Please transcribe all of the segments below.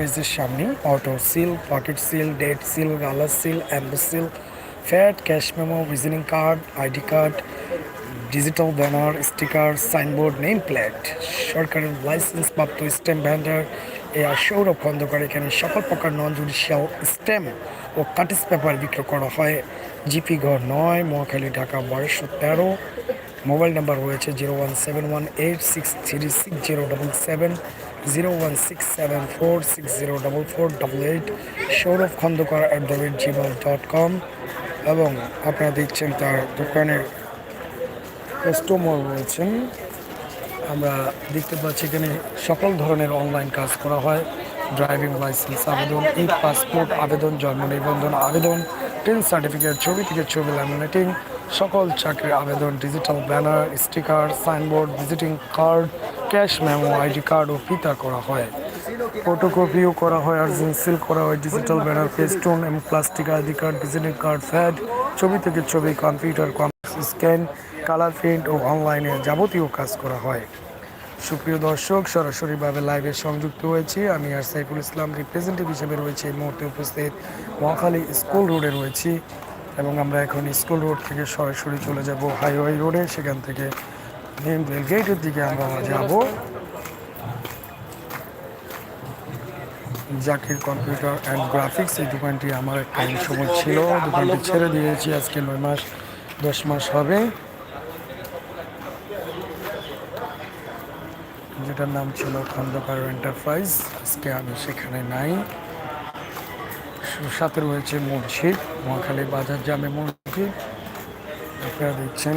অফিসের সামনে auto seal pocket seal date seal গালার seal emboss seal fat cash memo visiting card ID card digital banner sticker signboard name plate সরকারের licence প্রাপ্ত stamp vendor A R Sourav Khandakar, এখানে সকল প্রকার non judicial stamp ও কাটিস paper বিক্রয় করা হয়। জিপি ঘর নয়, মহাখালী ঢাকা, বারোশো তেরো। মোবাইল নাম্বার রয়েছে zero one seven one eight six three six zero double seven, zero one six seven four six zero double four double eight, Sourav Khandakar at the rate Gmail dot com এবং আপনারা দেখছেন তার দোকানের customer রয়েছেন। আমরা দেখতে পাচ্ছি এখানে সকল ধরনের অনলাইন কাজ করা হয়। ড্রাইভিং লাইসেন্স আবেদন ই পাসপোর্ট আবেদন, জন্ম নিবন্ধন আবেদন টেন সার্টিফিকেট ছবি থেকে ছবি ল্যামিনেটিং সকল চাকরির আবেদন digital banner sticker signboard visiting card cash memo ID card ও ফিতা করা হয়। ফটোকপিও করা হয় আর্জেন্ট সিল করা হয় ডিজিটাল ব্যানার ফেস্টুন এবং plastic ID card visiting card pad ছবি থেকে ছবি কম্পিউটার স্ক্যান কালার প্রিন্ট ও অনলাইনে যাবতীয় কাজ করা হয়। সুপ্রিয় দর্শক সরাসরিভাবে লাইভে সংযুক্ত হয়েছি। আমি আর সাইফুল ইসলাম রিপ্রেজেন্টেটিভ হিসেবে রয়েছে। এই মুহূর্তে উপস্থিত মহাখালী স্কুল রোডে রয়েছি। এবং আমরা এখন স্কুল রোড থেকে সরাসরি চলে যাব হাইওয়ে রোডে। সেখান থেকে মেন রেল গেটের দিকে আমরা যাব। জাকির কম্পিউটার অ্যান্ড গ্রাফিক্স, এই দোকানটি আমার একটা সময় ছিল। দোকানটি ছেড়ে দিয়েছি, আজকে নয় মাস, দশ মাস হবে। যেটার নাম ছিল খন্দকার এন্টারপ্রাইজ আজকে আমি সেখানে নাই। সাথে রয়েছে মসজিদ, মহাখালী বাজার জামে মসজিদ। আপনারা দেখছেন।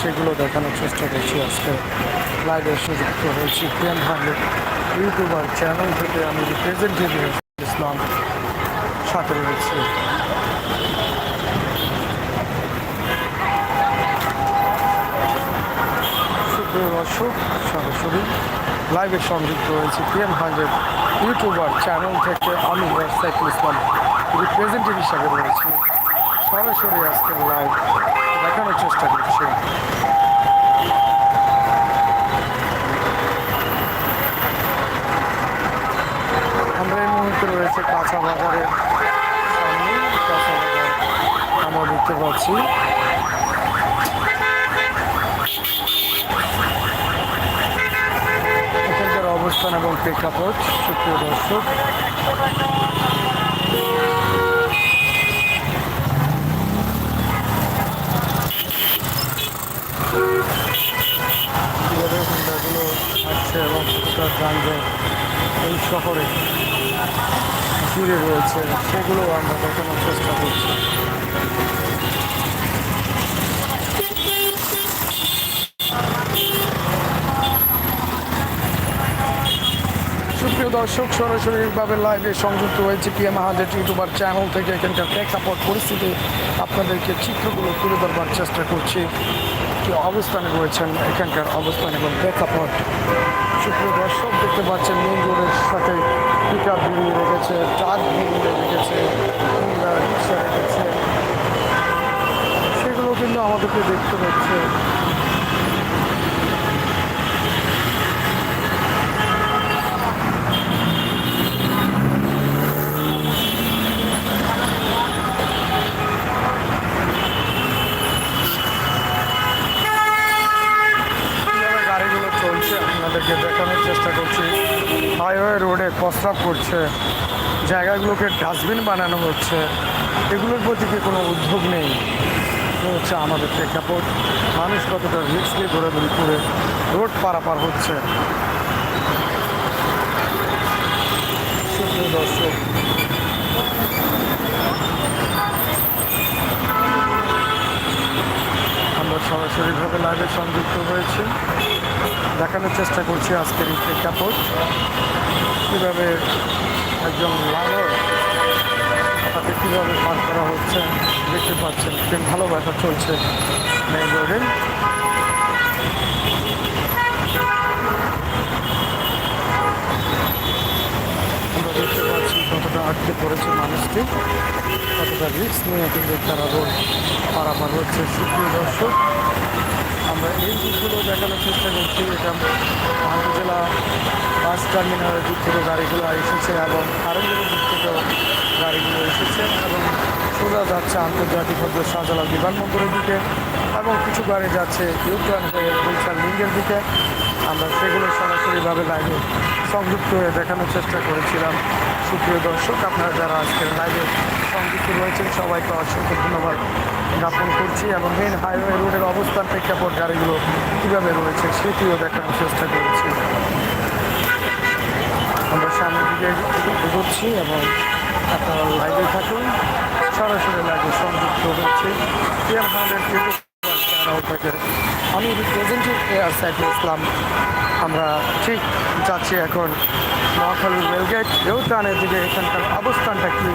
সেগুলো দেখানোর চেষ্টা করছি আজকে। লাইভে সুযুক্ত হয়েছি প্রিয়ান হান্ড্রেড ইউটিউবার, চ্যানেল থেকে আমি রিপ্রেজেন্টেটিভ ইসলাম সাথে রয়েছি। সুপ্রিয় দর্শক সরাসরি লাইভে সংযুক্ত হয়েছি পিএম হান্ড্রেড ইউটিউবার চ্যানেল থেকে আমি সাইফুল ইসলাম। রিপ্রেজেন্টেটিভ হিসাবে রয়েছি। সরাসরি আজকে লাইভ দেখানোর চেষ্টা করছি। আমরা এই মুহূর্তে রয়েছে কাঁচা বাজারের আমরা দেখতে পাচ্ছি এখানকার অবস্থান এবং প্রেক্ষাপট, সুপ্রিয় দর্শক। কীভাবে হুন্ডাগুলো আসছে এবং কতটা যানজট এই শহরে ঘিরে রয়েছে, সেগুলো আমরা দেখানোর চেষ্টা করছি। সুপ্রিয় দর্শক সরাসরিভাবে লাইভে সংযুক্ত হয়েছে পিএম হাজার ইউটিউবার চ্যানেল থেকে। এখানকার প্রেক্ষাপট, পরিস্থিতি আপনাদেরকে চিত্রগুলো তুলে ধরবার চেষ্টা করছি। কি অবস্থানে রয়েছেন এখানকার অবস্থান এবং প্রেক্ষাপট? সুপ্রিয় দর্শক, দেখতে পাচ্ছেন মেন রোডের সাথে পিক আপ ভিড়িয়ে রেখেছে, ট্রাক ভিড়িয়ে রেখেছে রিক্সা রেখেছে। সেগুলো কিন্তু আমাদেরকে দেখতে পাচ্ছে কীভাবে গাড়িগুলো চলছে আপনাদেরকে দেখানোর চেষ্টা করছি রোডে প্রস্রাব করছে, জায়গাগুলোকে ডাস্টবিন বানানো হচ্ছে, এগুলোর প্রতি কি কোনো উদ্যোগ নেই? হচ্ছে আমাদের প্রেক্ষাপট। মানুষ কতটা রিক্স নিয়ে ঘোরাঘুরি করে রোড পারাপার হচ্ছে। দর্শক, আমরা সরাসরিভাবে লাইভে সংযুক্ত হয়েছি। দেখানোর চেষ্টা করছি আজকের এই প্রেক্ষাপট। কীভাবে একজন লালর তাকে কীভাবে পার করা হচ্ছে, দেখতে পাচ্ছেন ট্রেন ভালো ব্যথা চলছে মেন আটকে পড়েছে মানুষকে কতটা রিস্ক নিয়ে কিন্তু তারা রোড পারাপার হচ্ছে। সুপ্রিয় দর্শক আমরা এই দিকগুলো দেখানোর চেষ্টা করছি, এটা আন্তজেলা বাস টার্মিনালের দিক থেকে গাড়িগুলো এসেছে এবং আরঙ্গের দিক থেকেও গাড়িগুলো এসেছে এবং সোজা যাচ্ছে আন্তর্জাতিক হজরত শাহজালাল বিমানবন্দরের দিকে এবং কিছু গাড়ি যাচ্ছে ইউক্রান হয়ে গুলশান লিঙ্গের দিকে। আমরা সেগুলো সরাসরিভাবে লাইভে সংযুক্ত হয়ে দেখানোর চেষ্টা করেছিলাম। সুপ্রিয় দর্শক, আপনারা যারা আজকের লাইভে সংযুক্ত রয়েছেন, সবাইকে অসংখ্য ধন্যবাদ জ্ঞাপন করছি। এবং মেন হাইওয়ে রোডের অবস্থান প্রেক্ষাপট গাড়িগুলো কীভাবে রয়েছে সেটিও দেখানোর চেষ্টা করেছি। আমরা সামনের দিকে এগোচ্ছি এবং আপনারা লাইভে থাকুন। সরাসরি লাইভে সংযুক্ত হচ্ছে। আমি রিপ্রেজেন্টেটিভ এয়ার সাইফুল ইসলাম আমরা ঠিক যাচ্ছি এখন নোয়াখালী রেলগেট রেউটানের দিকে এখানকার অবস্থানটা কী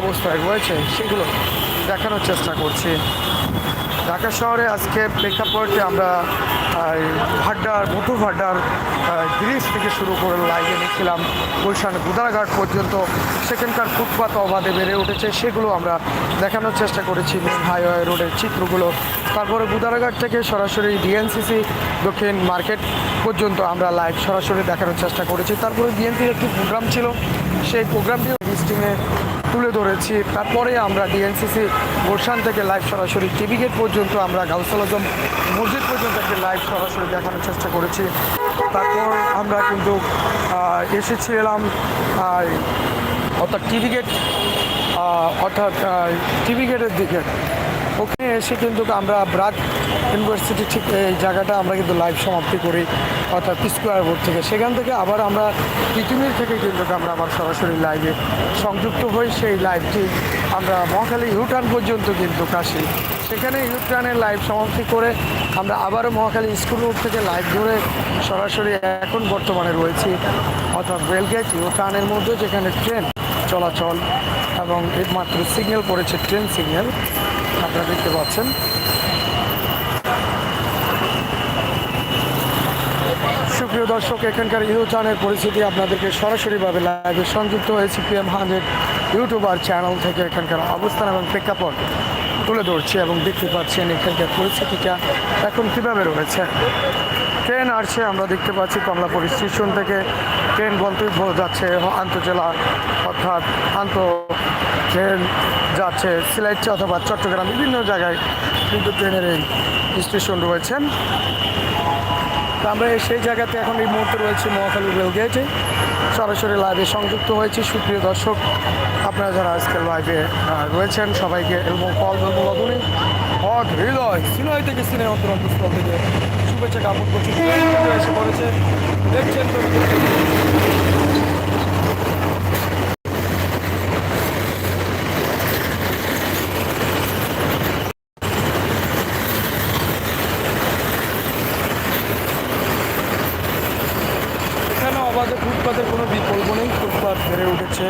অবস্থায় রয়েছে সেগুলো দেখানোর চেষ্টা করছি। ঢাকা শহরে আজকে প্রেক্ষাপটে আমরা ভাড্ডার, মধু ভাড্ডার ব্রিজ থেকে শুরু করে লাইনে নিয়েছিলাম, গুলশান গুদারাঘাট পর্যন্ত সেখানকার ফুটপাত অবাধে বেড়ে উঠেছে, সেগুলো আমরা দেখানোর চেষ্টা করেছি মেন হাইওয়ে রোডের চিত্রগুলো। তারপরে গুদারাঘাট থেকে সরাসরি ডিএনসিসি দক্ষিণ মার্কেট পর্যন্ত আমরা লাইভ সরাসরি দেখানোর চেষ্টা করেছি। তারপরে বিএনপির একটি প্রোগ্রাম ছিল, সেই প্রোগ্রামটিও লিস্টিংয়ে তুলে ধরেছি। তারপরে আমরা ডিএনসিসি গুলশান থেকে লাইভ সরাসরি টিভি গেট পর্যন্ত, আমরা গাউসাল আজম মসজিদ পর্যন্ত একটি লাইভ সরাসরি দেখানোর চেষ্টা করেছি। তারপর আমরা কিন্তু এসেছিলাম অর্থাৎ টিভি গেট অর্থাৎ টিভি গেটের দিকে। ওখানে এসে কিন্তু আমরা ব্রাক ইউনিভার্সিটি ঠিক এই জায়গাটা আমরা কিন্তু লাইভ সমাপ্তি করি, অর্থাৎ স্কোয়ার বোর্ড থেকে। সেখান থেকে আবার আমরা পৃথিবীর থেকে কিন্তু আমরা আবার সরাসরি লাইভে সংযুক্ত হই। সেই লাইভটি আমরা মহাখালী ইউটার্ন পর্যন্ত কিন্তু আসি সেখানে ইউটার্নের লাইভ সমাপ্তি করে আমরা আবারও মহাখালী স্কুল রোড থেকে লাইভ ধরে সরাসরি এখন বর্তমানে রয়েছি, অর্থাৎ রেলগেট ইউটার্নের মধ্যে যেখানে ট্রেন চলাচল এবং একমাত্র সিগন্যাল পড়েছে ট্রেন সিগন্যাল আপনারা দেখতে পাচ্ছেন। সুপ্রিয় দর্শক, এখানকার ইউজানের পরিস্থিতি আপনাদেরকে সরাসরিভাবে লাইভে সংযুক্ত হয়েছে পিএম হান্ড্রেড ইউটিউবার চ্যানেল থেকে এখানকার অবস্থান এবং প্রেক্ষাপট। তুলে ধরছে এবং দেখতে পাচ্ছেন এখানকার পরিস্থিতিটা এখন কীভাবে রয়েছে। ট্রেন আসছে, আমরা দেখতে পাচ্ছি কমলাপুর স্টেশন থেকে ট্রেন গন্তব্য যাচ্ছে আন্তজেলা, অর্থাৎ আন্ত ট্রেন যাচ্ছে, সিলেট অথবা চট্টগ্রাম বিভিন্ন জায়গায় কিন্তু ট্রেনের এই স্টেশন রয়েছেন আমরা সেই জায়গাতে এখন এই মুহূর্তে রয়েছে মহাখালী রেলগেটে সরাসরি লাইভে সংযুক্ত হয়েছি। সুপ্রিয় দর্শক, আপনারা যারা আজকে লাইভে রয়েছেন, সবাইকে এবং কল মধুনি হট হৃদয়, সিনয় থেকে সিনে অন্তরন্তস্থল থেকে শুভেচ্ছা কাপড় করছি। এসে পড়েছে। দেখছেন তো এখানে অবাধে ফুটপাতের কোনো বিকল্প নেই ফুটপাত বেড়ে উঠেছে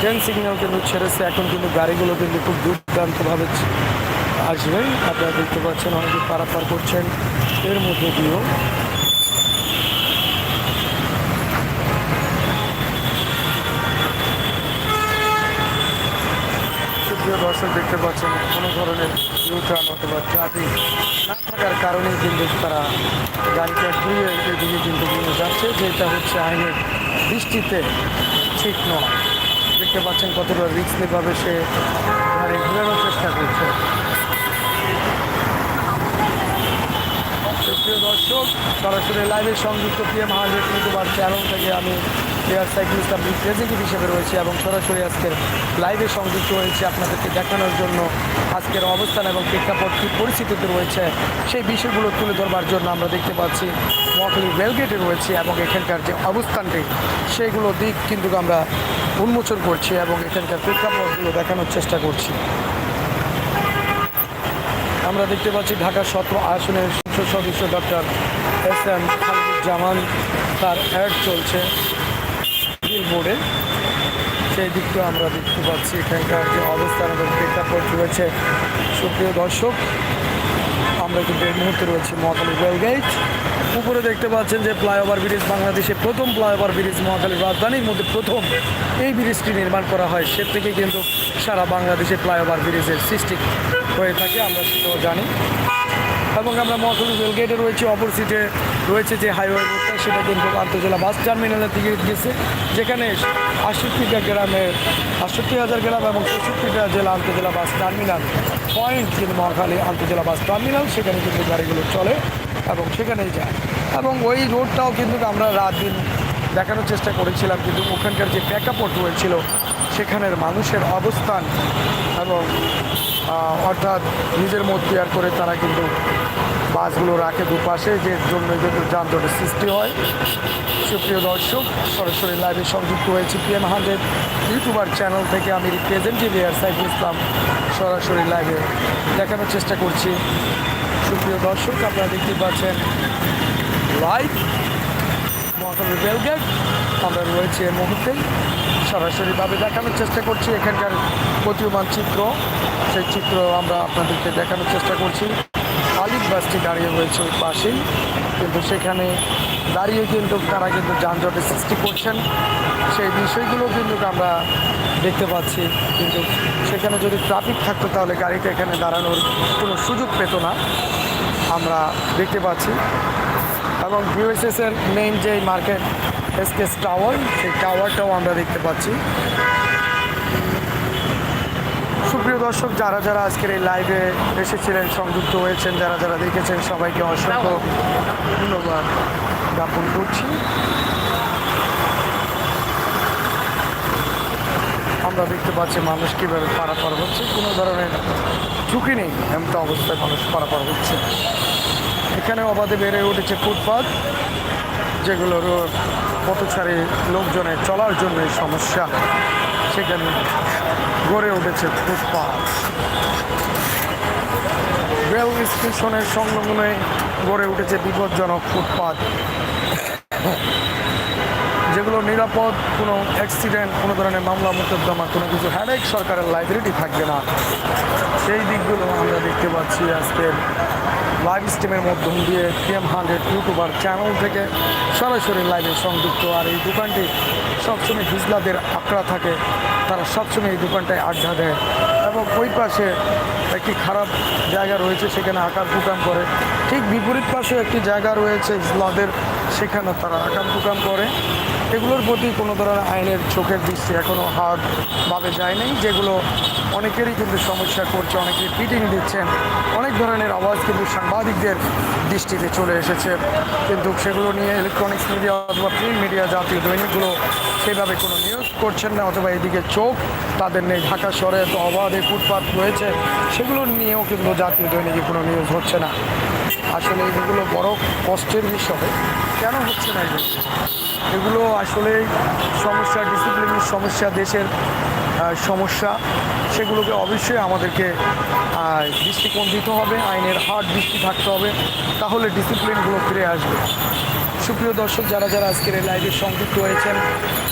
ট্রেন সিগন্যাল কিন্তু ছেড়েছে। এখন কিন্তু গাড়িগুলো কিন্তু খুব দুর্দান্তভাবে আসবেন আপনারা দেখতে পাচ্ছেন, অনেকে পারাপার করছেন এর মধ্যে দিয়েও। দর্শক, দেখতে পাচ্ছেন, কোনো ধরনের ইউটার্ন অথবা ট্রাফিক না থাকার কারণেই কিন্তু তারা গাড়িটা ঘুরিয়ে এদিকে কিন্তু যাচ্ছে, যেটা হচ্ছে আইনের দৃষ্টিতে ঠিক নয়। দেখতে পাচ্ছেন কতটা রিক্স নিভাবে সে গাড়ি ঘোরানোর চেষ্টা করছে। প্রিয় দর্শক, সরাসরি লাইভে সংযুক্ত পিএম হান্ড্রেড ইউটিউবার চ্যানেল থেকে আমি এয়ার সাইক্লিস্ট আমি প্রেজেন্টিভ হিসেবে রয়েছে এবং সরাসরি আজকের লাইভে সংযুক্ত হয়েছে আপনাদেরকে দেখানোর জন্য। আজকের অবস্থান এবং প্রেক্ষাপট কী পরিস্থিতিতে রয়েছে সেই বিষয়গুলো তুলে ধরবার জন্য আমরা দেখতে পাচ্ছি মহাখালী রেলগেটে রয়েছে এবং এখানকার যে অবস্থানটি, সেইগুলো দিক কিন্তু আমরা উন্মোচন করছি এবং এখানকার প্রেক্ষাপটগুলো দেখানোর চেষ্টা করছি। আমরা দেখতে পাচ্ছি ঢাকা সত্র আসনের সংসদ সদস্য ডক্টর এস এম জামান তার অ্যাড চলছে। বোর্ডে সেই দিকটা আমরা দেখতে পাচ্ছি। এখানকার যে অবস্থান এবং প্রেক্ষাপট রয়েছে। সুপ্রিয় দর্শক, আমরা কিন্তু এই মুহূর্তে রয়েছি মহাখালী রেলগেট উপরে দেখতে পাচ্ছেন যে ফ্লাইওভার ব্রিজ বাংলাদেশে প্রথম ফ্লাইওভার ব্রিজ মহাখালীর রাজধানীর মধ্যে প্রথম এই ব্রিজটি নির্মাণ করা হয়। সে থেকে কিন্তু সারা বাংলাদেশে ফ্লাইওভার ব্রিজের সৃষ্টি হয়ে থাকে। আমরা সেটাও জানি। এবং আমরা মহাখালী রেলগেটে রয়েছে। অপোজিটে রয়েছে যে হাইওয়ে সেটা কিন্তু আন্তজেলা বাস টার্মিনালের দিকে গেছে যেখানে আটষট্টিটা গ্রামের আটষট্টি হাজার গ্রাম এবং চৌষট্টিটা জেলা আন্তজেলা বাস টার্মিনাল। পয়েন্ট কিন্তু মহাখালী আন্তজেলা বাস টার্মিনাল, সেখানে কিন্তু গাড়িগুলো চলে এবং সেখানেই যায়। এবং ওই রোডটাও কিন্তু আমরা রাত দিন দেখানোর চেষ্টা করেছিলাম, কিন্তু ওখানকার যে প্রেক্ষাপট রয়েছিল, সেখানের মানুষের অবস্থান এবং অর্থাৎ নিজের মধ্যে আর করে তারা কিন্তু বাসগুলো রাখে দুপাশে, যে জন্য যানজটের সৃষ্টি হয়। সুপ্রিয় দর্শক, সরাসরি লাইভে সংযুক্ত হয়েছি পিএম হান্ড্রেড ইউটিউবার চ্যানেল থেকে আমি রিপ্রেজেন্টেটিভ এয়ার সাইফুল ইসলাম। সরাসরি লাইভে দেখানোর চেষ্টা করছি। সুপ্রিয় দর্শক, আপনারা দেখতে পাচ্ছেন লাইভ মহাকালী রেলগেট আমরা রয়েছি এই মুহূর্তে সরাসরিভাবে দেখানোর চেষ্টা করছি এখানকার প্রতীয়মান চিত্র। সেই চিত্র আমরা আপনাদেরকে দেখানোর চেষ্টা করছি। আলিফ বাসটি দাঁড়িয়ে রয়েছে ওই পাশেই। কিন্তু সেখানে দাঁড়িয়ে কিন্তু তারা কিন্তু যানজটের সৃষ্টি করছেন। সেই বিষয়গুলো কিন্তু আমরা দেখতে পাচ্ছি। কিন্তু সেখানে যদি ট্রাফিক থাকতো তাহলে গাড়িটা এখানে দাঁড়ানোর কোনো সুযোগ পেত না। আমরা দেখতে পাচ্ছি। এবং বিএসএস মেইন যে মার্কেট এসকেস টাওয়ার সেই টাওয়ারটাও আমরা দেখতে পাচ্ছি। সুপ্রিয় দর্শক, যারা যারা আজকের এই লাইভে এসেছিলেন, সংযুক্ত হয়েছেন, যারা যারা দেখেছেন, সবাইকে অসংখ্য ধন্যবাদ জ্ঞাপন করছি। আমরা দেখতে পাচ্ছি মানুষ কীভাবে পারাপার হচ্ছে। কোনো ধরনের ঝুঁকি নেই এমন অবস্থায় মানুষ পারাপার হচ্ছে। এখানে অবাধে বেড়ে উঠেছে ফুটপাত যেগুলোর পথচারী লোকজনের চলার জন্য সমস্যা। সেখানে গড়ে উঠেছে ফুটপাত। রেল স্টেশনের সংলগ্নে গড়ে উঠেছে বিপজ্জনক ফুটপাত। যেগুলো নিরাপদ, কোনো অ্যাক্সিডেন্ট কোনো ধরনের মামলা, মোকদ্দমা, কোনো কিছু হ্যাডেক সরকারের লাইব্রেরিটি থাকবে না। সেই দিকগুলো আমরা দেখতে পাচ্ছি আজকের লাইভ স্ট্রিমের মাধ্যম দিয়ে পিএম হান্ড্রেড ইউটিউবার চ্যানেল থেকে সরাসরি লাইভে সংযুক্ত। আর এই দোকানটি সবসময় হিজলাদের আঁকড়া থাকে, তারা সবসময় এই দোকানটায় আড্ডা দেয় এবং ওই পাশে একটি খারাপ জায়গা রয়েছে, সেখানে আকার দোকান করে। ঠিক বিপরীত পাশে একটি জায়গা রয়েছে ইসলাদের সেখানে তারা আকার দোকান করে। এগুলোর প্রতি কোনো ধরনের আইনের চোখের দৃষ্টি এখনও হার্ডভাবে যায়নি যেগুলো অনেকেরই কিন্তু সমস্যা করছে, অনেকে ফিটিং দিচ্ছেন। অনেক ধরনের আওয়াজ কিন্তু সাংবাদিকদের দৃষ্টিতে চলে এসেছে। কিন্তু সেগুলো নিয়ে ইলেকট্রনিক্স মিডিয়া অথবা প্রিন্ট মিডিয়া জাতীয় দৈনিকগুলো সেভাবে কোনো নিউজ করছেন না, অথবা এদিকে চোখ তাদের নেই। ঢাকা শহরে এত অবাধে ফুটপাত রয়েছে, সেগুলো নিয়েও কিন্তু জাতীয় দৈনিকে কোনো নিউজ হচ্ছে না। আসলে এগুলো বড় কষ্টের বিষয়। কেন হচ্ছে না এগুলো? এগুলো আসলে সমস্যা ডিসিপ্লিনের সমস্যা, দেশের সমস্যা। সেগুলোকে অবশ্যই আমাদেরকে দৃষ্টিকোণ দিতে হবে, আইনের হার্ড দৃষ্টি থাকতে হবে। তাহলে ডিসিপ্লিনগুলো ফিরে আসবে। সুপ্রিয় দর্শক, যারা যারা আজকের এই লাইভে সংযুক্ত হয়েছেন,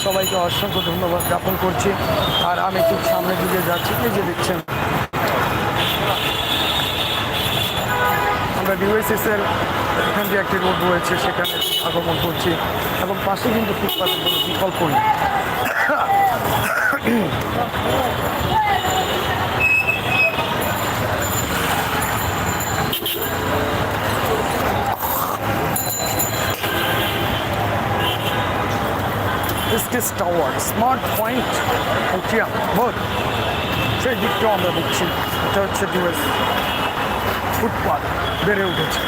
সবাইকে অসংখ্য ধন্যবাদ জ্ঞাপন করছি। আর আমি ঠিক সামনের দিকে যাচ্ছি যে দেখছেন। আমরা ডিওএসএস এর এখান দিয়ে একটি রোড রয়েছে, সেখানে আগমন করছি। এবং পাশে কিন্তু ফুটপাতের কোনো বিকল্প নেই। এসকেস টাওয়ার স্মার্ট পয়েন্ট উঠিয়া বোধ সেই দিকটাও আমরা দেখছি এটা হচ্ছে ডিওএস ফুটপাথ বেড়ে উঠেছে